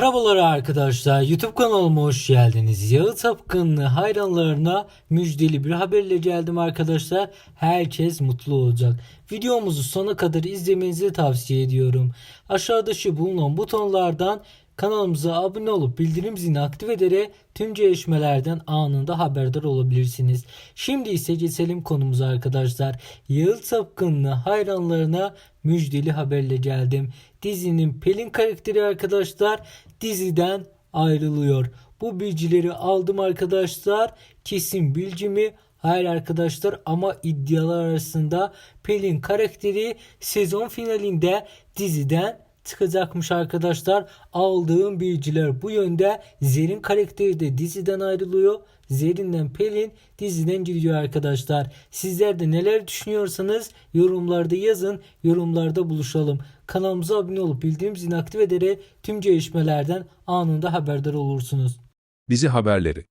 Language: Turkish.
Merhabalar arkadaşlar YouTube kanalıma hoş geldiniz. Yağı Tapkınlı hayranlarına müjdeli bir haberle geldim arkadaşlar. Herkes mutlu olacak. Videomuzu sona kadar izlemenizi tavsiye ediyorum. Aşağıdaki bulunan butonlardan kanalımıza abone olup bildirim zilini aktif ederek tüm gelişmelerden anında haberdar olabilirsiniz. Şimdi ise geçelim konumuza arkadaşlar. Yağı Tapkınlı hayranlarına müjdeli haberle geldim. Dizinin Pelin karakteri arkadaşlar diziden ayrılıyor. Bu bilgileri aldım arkadaşlar. Kesin bilgi mi? Hayır arkadaşlar ama iddialar arasında Pelin karakteri sezon finalinde diziden çıkacakmış arkadaşlar. Aldığım bilgiler bu yönde. Zerrin karakteri de diziden ayrılıyor. Zerrin'den Pelin diziden gidiyor arkadaşlar. Sizler de neler düşünüyorsanız yorumlarda yazın. Yorumlarda buluşalım. Kanalımıza abone olup bildirim zilini aktif ederek tüm gelişmelerden anında haberdar olursunuz. Dizi haberleri